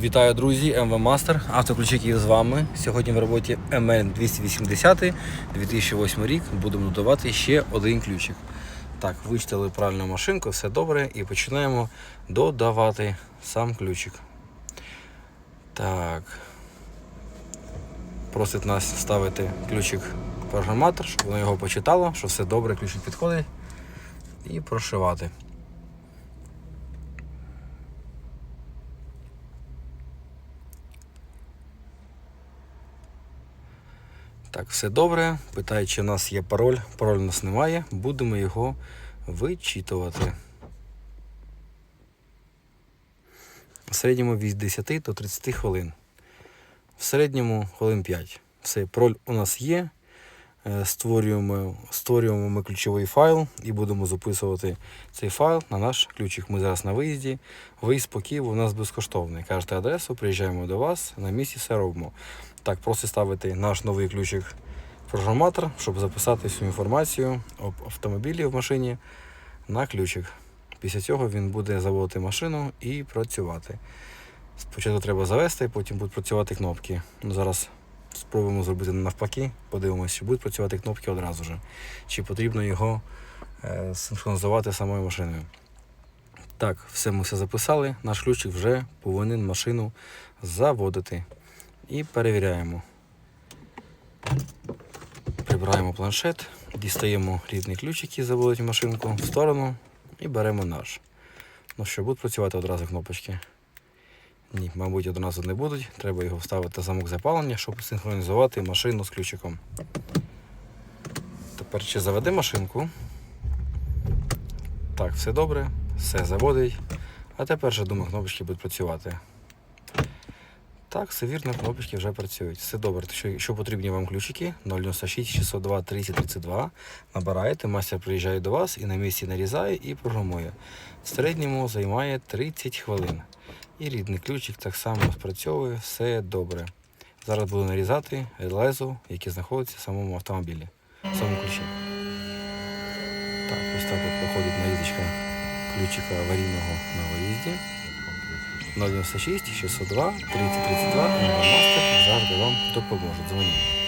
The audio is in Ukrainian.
Вітаю, друзі, МВ Мастер, автоключ, який з вами. Сьогодні в роботі МН 280 2008 рік. Будемо додавати ще один ключик. Так, вичитали правильну машинку, все добре. І починаємо додавати сам ключик. Так. Просить нас вставити ключик в програматор, щоб воно його почитало, що все добре, ключик підходить. І прошивати. Так, все добре. Питає, чи в нас є пароль. Пароль у нас немає. Будемо його вичитувати. В середньому від 10 до 30 хвилин. В середньому хвилин 5. Все, пароль у нас є. Е, Створюємо, створюємо ми ключовий файл і будемо записувати цей файл на наш ключик. Ми зараз на виїзді. Виїзд по Києву у нас безкоштовний. Кажете адресу, приїжджаємо до вас, на місці все робимо. Так, просто ставити наш новий ключик в програматор, щоб записати всю інформацію об автомобілі в машині на ключик. Після цього він буде заводити машину і працювати. Спочатку треба завести, потім будуть працювати кнопки. Ну, зараз спробуємо зробити навпаки, подивимося, чи будуть працювати кнопки одразу ж, чи потрібно його е, синхронізувати самою машиною. Так, все ми все записали. Наш ключик вже повинен машину заводити. І перевіряємо. Прибираємо планшет, дістаємо рідний ключ, який заводить машинку в сторону і беремо наш. Ну що, будуть працювати одразу кнопочки? Ні, мабуть, одразу не будуть. Треба його вставити в замок запалення, щоб синхронізувати машину з ключиком. Тепер ще заведи машинку. Так, все добре, все заводить. А тепер же, думаю, кнопочки будуть працювати. Так, все вірно, кнопочки вже працюють. Все добре. Що, якщо потрібні вам ключики 096 602 30 32, набираєте, мастер приїжджає до вас і на місці нарізає і програмує. В середньому займає 30 хвилин. І рідний ключик так само спрацьовує, все добре. Зараз буду нарізати лезо, яке знаходиться в самому автомобілі, в самому ключі. Так, ось так от проходить нарізочка ключика аварійного на виїзді. 096 602 3032 мастер завжди вам допоможе. Дзвоніть.